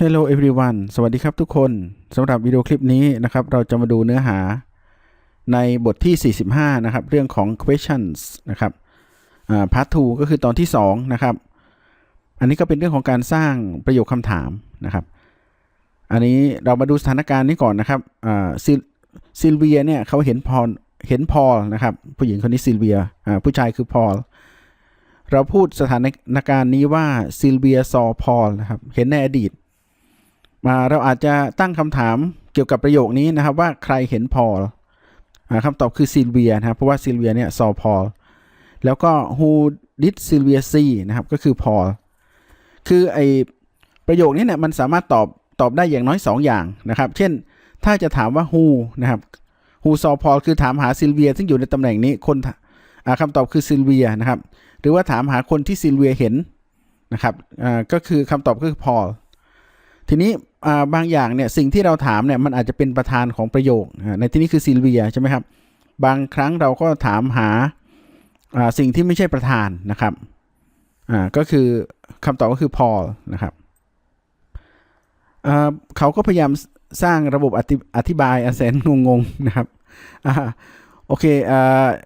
Hello everyone สวัสดีครับทุกคนสำหรับวิดีโอคลิปนี้นะครับ เราจะมาดูเนื้อหาในบทที่ 45 นะครับ เรื่องของ questions นะครับอ่า part 2ก็คือตอนที่ 2 นะครับ อันนี้ก็เป็นเรื่องของการสร้างประโยคคำถามนะครับ อันนี้เรามาดูสถานการณ์นี้ก่อนนะครับซิลเวียเนี่ยเขาเห็นพอลเห็นพอลนะครับ ผู้หญิงคนนี้ซิลเวียผู้ชายคือพอลเราพูดสถานการณ์นี้ว่าซิลเวียซอพอลนะครับ เห็นในอดีต มาเราอาจจะตั้งคำถามเกี่ยวกับประโยคนี้นะครับว่าใครเห็นพอลอ่าคำตอบคือซิลเวียนะครับเพราะว่าซิลเวียเนี่ยซอพอลแล้วก็ who did Sylvia see นะครับก็คือพอลคือไอประโยคนี้เนี่ยมันสามารถตอบตอบได้อย่างน้อย 2 อย่างนะครับ เช่นถ้าจะถามว่า who นะครับ who saw Paul คือถามหาซิลเวีย ซึ่งอยู่ในตำแหน่งนี้คนอ่าคำตอบคือซิลเวียนะครับ หรือว่าถามหาคนที่ซิลเวียเห็นนะครับก็คือคำตอบก็คือพอลทีนี้ บางอย่างเนี่ยสิ่งที่เราถามเนี่ยมันอาจจะเป็นประธานของประโยค ในที่นี้คือซิลเวียใช่ไหมครับ บางครั้งเราก็ถามหาสิ่งที่ไม่ใช่ประธานนะครับก็คือคำตอบก็คือพอลนะครับเขาก็พยายามสร้างระบบอธิอธบายอาแสนงงๆนะครับอโอเคอ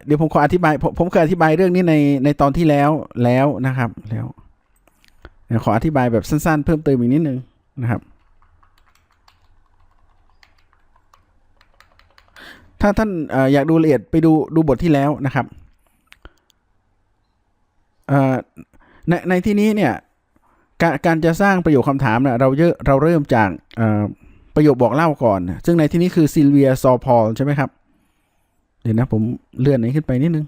เดี๋ยวผมขออธิบายผมเคยอธิบายเรื่องนี้ในในตอนที่แล้วแล้วนะครับแล้วเดี๋ยวขออธิบายแบบสั้นๆ เพิ่มเติมอีกนิดนึงนะครับ ถ้าท่านอยากดูละเอียดไปดูดูบทที่แล้วนะครับในในที่นี้เนี่ยการการจะสร้างประโยคคำถามเนี่ยเราเยอะเราเริ่มจากประโยคบอกเล่าก่อน ซึ่งในที่นี้คือซิลเวียซอพอลใช่ไหมครับ เดี๋ยวนะผมเลื่อนนี้ขึ้นไปนิดนึง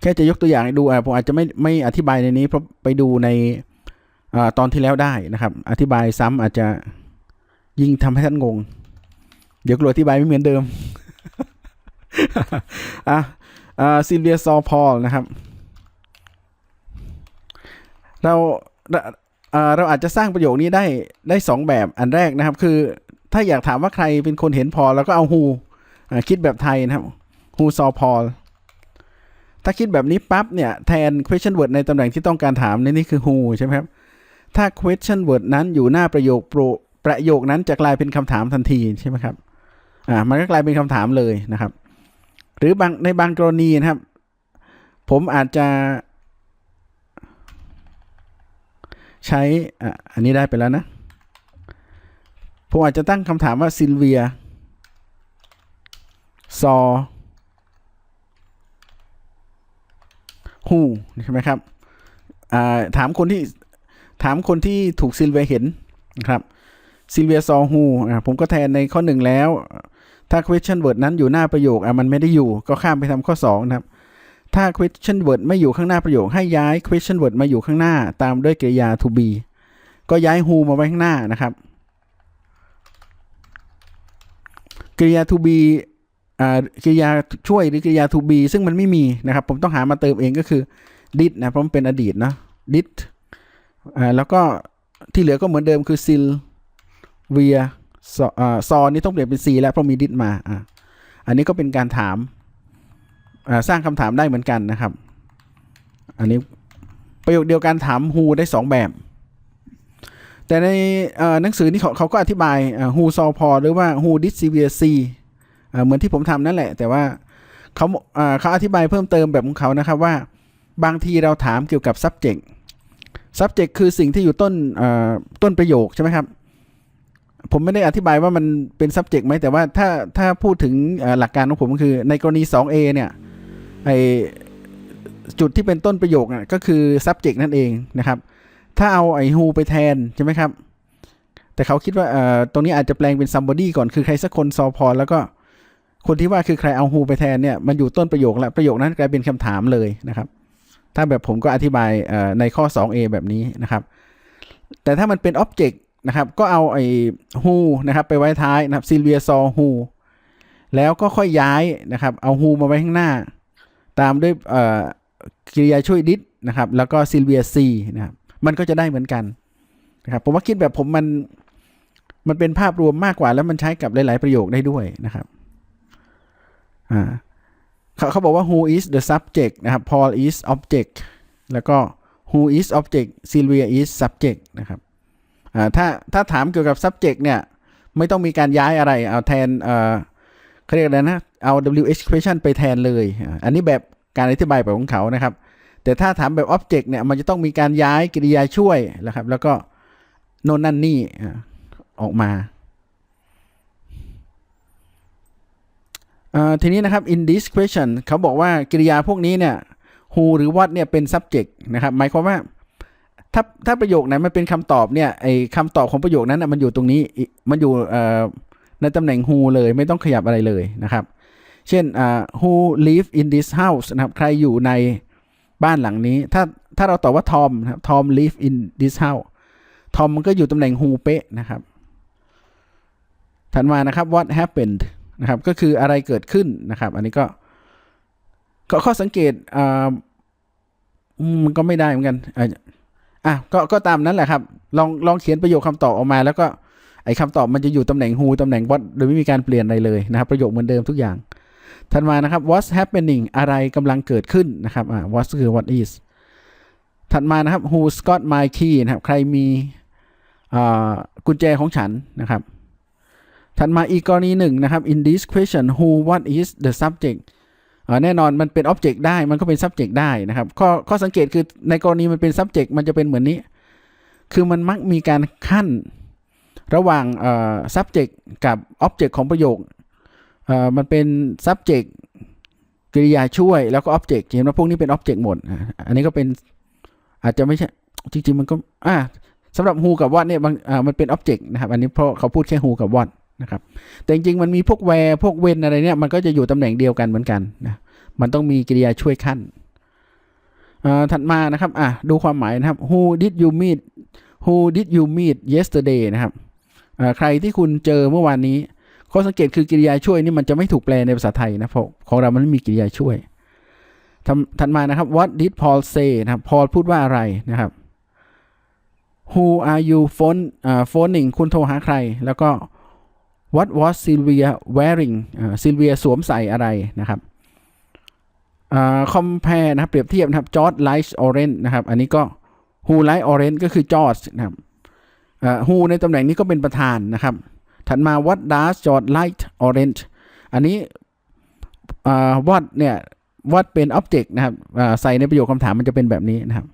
แค่จะยกตัวอย่างให้ดูอะผมอาจจะไม่ไม่อธิบายในนี้เพราะไปดูใน ตอนที่แล้วได้นะครับ อธิบายซ้ำอาจจะยิ่งทำให้ท่านงง เดี๋ยวกลัวอธิบายไม่เหมือนเดิมอะซิลเวียซอพอลนะครับ เราเราอาจจะสร้างประโยคนี้ได้ได้สองแบบอันแรกนะครับ คือถ้าอยากถามว่าใครเป็นคนเห็นพอ แล้วก็เอาฮูคิดแบบไทยนะครับ who saw Paul ถ้าคิดแบบนี้ปั๊บเนี่ย แทน question word ในตำแหน่งที่ต้องการถามในนี่คือ who ใช่ไหมครับ ถ้า question word นั้นอยู่หน้าประโยคโปรประโยคนั้นจะกลายเป็นคำถามทันทีใช่ไหมครับ อ่า มันก็กลายเป็นคำถามเลยนะครับ หรือบางในบางกรณีนะครับ ผมอาจจะใช้อะอันนี้ได้ไปแล้วนะ ผมอาจจะตั้งคำถามว่าซิลเวียซอฮูใช่ไหมครับอ่าถามคนที่ ถามคนที่ถูกซิลเวียเห็นนะครับซิลเวียซอฮูผมก็แทนในข้อหนึ่งแล้ว ถ้า question word นั้นอยู่หน้าประโยคอะมันไม่ได้อยู่ก็ข้ามไปทำข้อ 2 นะครับ ถ้า question word ไม่อยู่ข้างหน้าประโยค ให้ย้าย question word มาอยู่ข้างหน้า ตามด้วยกริยา to be ก็ย้าย who มาไว้ข้างหน้านะครับกริยา to be อ่ากริยาช่วยหรือกริยา to be ซึ่งมันไม่มีนะครับ ผมต้องหามาเติมเองก็คือ did นะเพราะมันเป็นอดีตนะ did อ่าแล้วก็ที่เหลือก็เหมือนเดิมคือ sil via ซออ่าซอนนี่ต้องเปลี่ยนเป็น c แล้วเพราะมี did มาอ่าอันนี้ก็เป็นการถามอ่าสร้างคำถามได้เหมือนกันนะครับ อันนี้ประโยคเดียวกันถาม who ได้สองแบบ แต่ในหนังสือนี่เขาเขาก็อธิบายอ่า who saw Paul หรือว่า who did Sylvia see อ่าเหมือนที่ผมทำนั่นแหละ แต่ว่าเขาอ่าเขาอธิบายเพิ่มเติมแบบของเขานะครับว่าบางทีเราถามเกี่ยวกับ subject subject คือสิ่งที่อยู่ต้นต้นประโยคใช่ไหมครับ ผมไม่ได้อธิบายว่ามันเป็น subject ไหมแต่ว่าถ้าถ้าพูดถึงหลักการของผมก็คือในกรณี 2a เนี่ยไอจุดที่เป็นต้นประโยคน่ะก็คือ subject นั่นเองนะครับ ถ้าเอาไอ้ who ไปแทนใช่ไหมครับ แต่เขาคิดว่าตรงนี้อาจจะแปลงเป็น somebody ก่อนคือใครสักคนซอพอแล้วก็คนที่ว่าคือใครเอา who ไปแทนเนี่ยมันอยู่ต้นประโยคแล้วประโยคนั้นกลายเป็นคำถามเลยนะครับ ถ้าแบบผมก็อธิบายในข้อ 2a แบบนี้นะครับ แต่ถ้ามันเป็น object นะครับ ก็เอาไอ้ who นะครับไปไว้ท้ายนะครับ Sylvia saw who แล้วก็ค่อยย้ายนะครับ เอา who มาไว้ข้างหน้า ตามด้วยกริยาช่วย did นะครับ แล้วก็ Sylvia see นะครับมันก็จะได้เหมือนกันนะครับผมว่าคิดแบบผมมันมันเป็นภาพรวมมากกว่า แล้วมันใช้กับหลาย ๆ ประโยคได้ด้วยนะครับ อ่า เขาเขาบอกว่า who is the subject นะครับ Paul is object แล้วก็ who is object Sylvia is subject นะครับถ้าถ้าถามเกี่ยวกับ subject เนี่ย ไม่ต้องมีการย้ายอะไร เอาแทนเอ่อเขาเรียกอะไรนะ เอา WH question ไปแทนเลย อันนี้แบบการอธิบายแบบของเขานะครับ แต่ถ้าถามแบบ object เนี่ย มันจะต้องมีการย้ายกริยาช่วยนะครับ แล้วก็โน่นนั่นนี่ออกมาอ่า ทีนี้นะครับ in this question เขาบอกว่ากริยาพวกนี้เนี่ย who หรือ what เนี่ยเป็น subject นะครับ หมายความว่า ถ้าถ้าประโยคไหนมันเป็นคำตอบเนี่ยไอคำตอบของประโยคนั้นนะมันอยู่ตรงนี้มันอยู่ในตำแหน่ง who เลยไม่ต้องขยับอะไรเลยนะครับ เช่น who live in this house นะครับ ใครอยู่ในบ้านหลังนี้ ถ้าถ้าเราตอบว่า Tom นะครับ Tom live in this house Tom มันก็อยู่ตำแหน่ง who เป๊ะนะครับถัดมานะครับ what happened นะครับ ก็คืออะไรเกิดขึ้นนะครับ อันนี้ก็ก็ข้อสังเกตอ่ามันก็ไม่ได้เหมือนกันอะก็ก็ตามนั้นแหละครับ ลองลองเขียนประโยคคำตอบออกมา แล้วก็ไอ้คำตอบมันจะอยู่ตำแหน่ง who ตำแหน่ง what โดยไม่มีการเปลี่ยนอะไรเลยนะครับ ประโยคเหมือนเดิมทุกอย่างถัดมานะครับ what's happening อะไรกำลังเกิดขึ้นนะครับอ่า what คือ what is ถัดมานะครับ who's got my key นะครับ ใครมีอ่ากุญแจของฉันนะครับ ถัดมาอีกกรณีหนึ่งนะครับ in this question who what is the subject แน่นอนมันเป็น object ได้มันก็เป็น subject ได้นะครับ ข้อข้อสังเกตคือในกรณีมันเป็น subject มันจะเป็นเหมือนนี้ คือมันมักมีการขั้นระหว่าง subject กับ object ของประโยค มันเป็น subject กริยาช่วยแล้วก็ object เห็นว่าพวกนี้เป็น object หมด อันนี้ก็เป็นอาจจะไม่ใช่ จริง ๆ มันก็อ่าสำหรับ who กับ what เนี่ยบางมันเป็น object นะครับ อันนี้เพราะเขาพูดแค่ who กับ what นะครับแต่จริงๆมันมีพวก where พวก when อะไรเนี่ยมันก็จะอยู่ตำแหน่งเดียวกันเหมือนกันนะมันต้องมีกริยาช่วยขั้นถัดมานะครับอะดูความหมายนะครับ who did you meet who did you meet yesterday นะครับใครที่คุณเจอเมื่อวานนี้ข้อสังเกตคือกริยาช่วยนี่มันจะไม่ถูกแปลในภาษาไทยนะเพราะของเรามันไม่มีกริยาช่วยถัดมานะครับ what did Paul say นะครับ Paul พูดว่าอะไรนะครับ who are you phone อ่า phoning คุณโทรหาใคร แล้วก็ what was Sylvia wearing อ่า Sylvia สวมใส่อะไรนะครับอ่า compare นะครับเปรียบเทียบนะครับ George likes orange นะครับ อันนี้ก็ who like orange ก็คือ George นะครับอ่า who ในตำแหน่งนี้ก็เป็นประธานนะครับ ถัดมา what does George like orange อันนี้อ่า what เนี่ย what เป็น object นะครับอ่าใส่ในประโยคคำถามมันจะเป็นแบบนี้นะครับ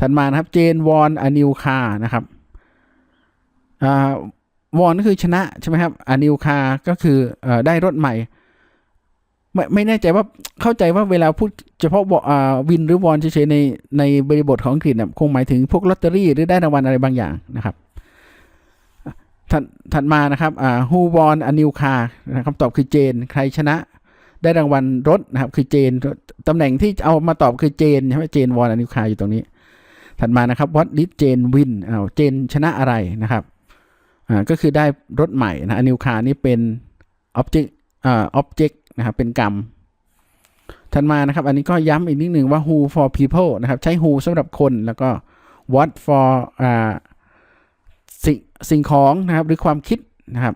ถัดมานะครับ Jane won a new car นะครับอ่า วอนก็คือชนะใช่ไหมครับ a new car ก็คืออได้รถใหม่ ไม่ไม่แน่ใจว่าเข้าใจว่าเวลาพูดเฉพาะบอกวินหรือวอนเฉยๆในในบริบทของอังกฤษเนี่ยคงหมายถึงพวกลอตเตอรี่หรือได้รางวัลอะไรบางอย่างนะครับถัดถัดมานะครับอ่า who won a new car นะคำตอบคือเจน ใครชนะได้รางวัลรถนะครับ คือเจนตำแหน่งที่เอามาตอบคือเจนใช่ไหมเจน won a new car อยู่ตรงนี้ ถัดมานะครับ what did Jane win อ้าเจนชนะอะไรนะครับ อ่าก็คือได้รถใหม่นะ a new car นี่เป็น object อ่า object นะครับเป็นกรรมถัดมานะครับ อันนี้ก็ย้ำอีกนิดหนึ่งว่า who for people นะครับ ใช้ who สำหรับคนแล้วก็ what for อ่าสิ่งสิ่งของนะครับ หรือความคิดนะครับ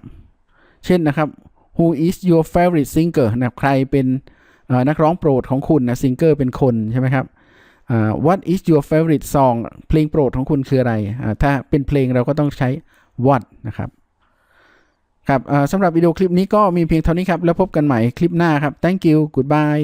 เช่นนะครับ who is your favorite singer นะครับใครเป็นนักร้องโปรดของคุณนะ singer เป็นคนใช่ไหมครับ what is your favorite song เพลงโปรดของคุณคืออะไร ถ้าเป็นเพลงเราก็ต้องใช้ what นะครับครับสำหรับวิดีโอคลิปนี้ก็มีเพียงเท่านี้ครับ แล้วพบกันใหม่คลิปหน้าครับ thank you goodbye